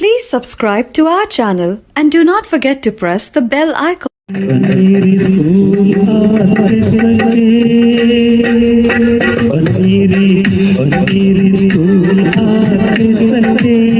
Please subscribe to our channel and do not forget to press the bell icon. Thank you.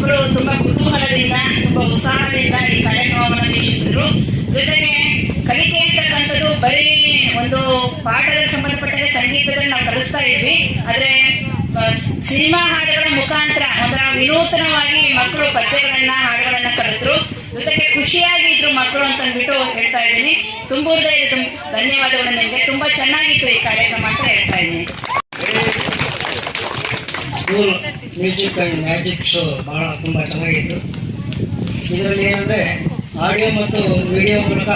ಮಕ್ಕಳು ತುಂಬಾ ಕುತೂಹಲದಿಂದ, ತುಂಬಾ ಉತ್ಸಾಹದಿಂದ ಈ ಕಾರ್ಯಕ್ರಮವನ್ನು ವೀಕ್ಷಿಸಿದ್ರು. ಜೊತೆಗೆ ಕಲಿಕೆ ಅಂತಕ್ಕಂಥದ್ದು ಬರೀ ಒಂದು ಪಾಠದ ಸಂಬಂಧಪಟ್ಟ ಸಂಗೀತದಲ್ಲಿ ನಾವು ಕಲಿಸ್ತಾ ಇದ್ವಿ. ಆದ್ರೆ ಸಿನಿಮಾ ಹಾಡುಗಳ ಮುಖಾಂತರ ಒಂಥರ ವಿನೂತನವಾಗಿ ಮಕ್ಕಳು ಪದ್ಯಗಳನ್ನ, ಹಾಡುಗಳನ್ನ ಕಲಿತರು. ಜೊತೆಗೆ ಖುಷಿಯಾಗಿದ್ರು ಮಕ್ಕಳು ಅಂತ ಅಂದ್ಬಿಟ್ಟು ಹೇಳ್ತಾ ಇದ್ದೀನಿ. ತುಂಬ ಹೃದಯದ ತುಂಬ ಧನ್ಯವಾದಗಳು ನಿಮಗೆ. ತುಂಬಾ ಚೆನ್ನಾಗಿತ್ತು ಈ ಕಾರ್ಯಕ್ರಮ ಅಂತ ಹೇಳ್ತಾ ಇದ್ದೀನಿ. ಮ್ಯೂಸಿಕ್ ಆ್ಯಂಡ್ ಮ್ಯಾಜಿಕ್ ಶೋ ಭಾಳ ತುಂಬ ಚೆನ್ನಾಗಿತ್ತು. ಇದರಲ್ಲಿ ಏನಂದರೆ ಆಡಿಯೋ ಮತ್ತು ವಿಡಿಯೋ ಮೂಲಕ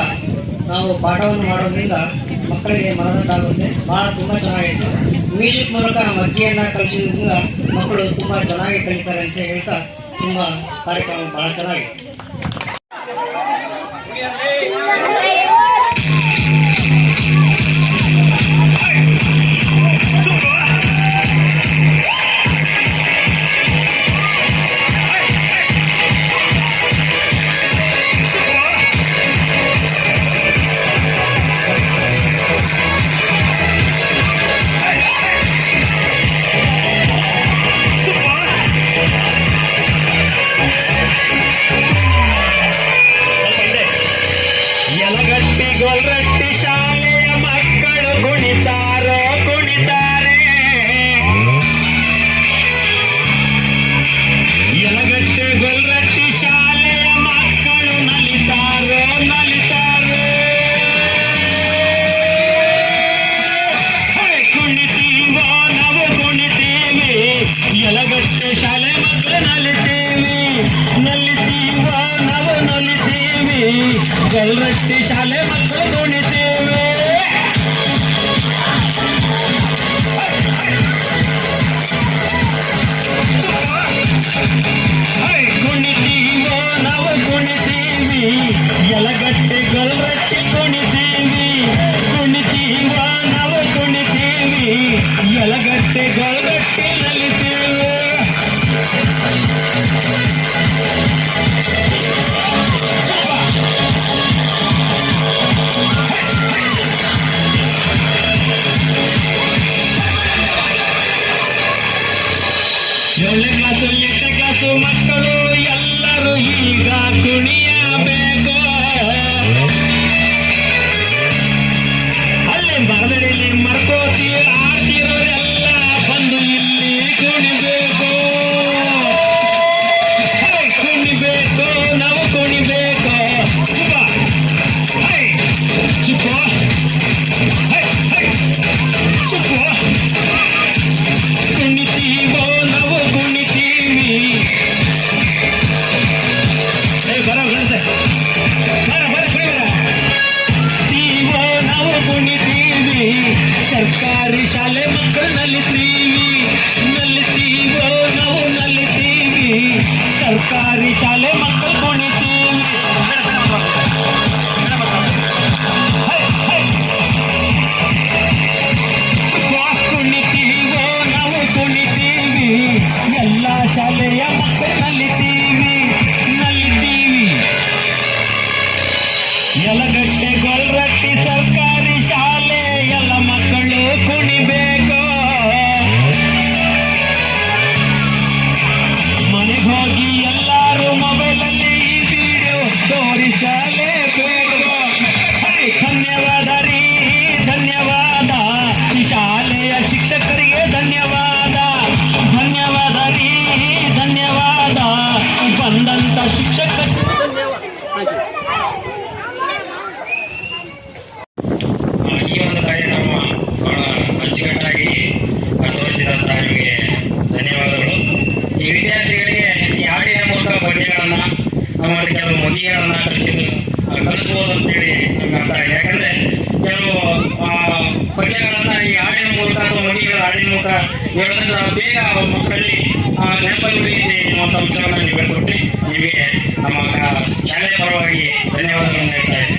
ನಾವು ಪಾಠವನ್ನು ಮಾಡೋದ್ರಿಂದ ಮಕ್ಕಳಿಗೆ ಮನದಟ್ಟಾಗುತ್ತೆ. ಭಾಳ ತುಂಬ ಚೆನ್ನಾಗಿತ್ತು. ಮ್ಯೂಸಿಕ್ ಮೂಲಕ ಮಗ್ಗಿಯನ್ನು ಕಲಿಸಿದ್ರಿಂದ ಮಕ್ಕಳು ತುಂಬ ಚೆನ್ನಾಗಿ ಕಲಿತಾರೆ ಅಂತ ಹೇಳ್ತಾ ತುಂಬ ಕಾರ್ಯಕ್ರಮ ಭಾಳ ಚೆನ್ನಾಗಿತ್ತು. ಯಲಗಟ್ಟೆ ಶಾಲೆ ಮಕ್ಕಳು ನಲಿತೀವಿ ನಲಿತೀವೋ ನಾವು ನಲಿತೀವಿ ಗೊಲ್ರಟ್ಟಿ सरकारी शाले मंगल ಮೊಗಿಗಳನ್ನ ಅಂತ ಕಲಿಸ್ಬೋದು ಅಂತೇಳಿ ನಮ್ಗೆ ಅರ್ಥ ಆಗಿದೆ ಯಾಕಂದ್ರೆ ಕೆಲವು ಪದ್ಯಗಳನ್ನ ಈ ಹಾಡಿನ ಮೂಲಕ ಅಥವಾ ಮೊಗಿಗಳ ಹಾಡಿನ ಮೂಲಕ ಹೇಳೋದ್ರಿಂದ ಬೇಗ ಮಕ್ಕಳಲ್ಲಿ ನೆನಪಲ್ಲಿ ಉಳಿಯುತ್ತೆ ಅನ್ನುವಂಥ ಅಂಶಗಳನ್ನ ನೀವು ಹೇಳ್ಕೊಟ್ಟು ನಿಮಗೆ ನಮ್ಮ ಶಾಲೆಯ ಪರವಾಗಿ ಧನ್ಯವಾದಗಳನ್ನು ಹೇಳ್ತಾ ಇದ್ದೀನಿ.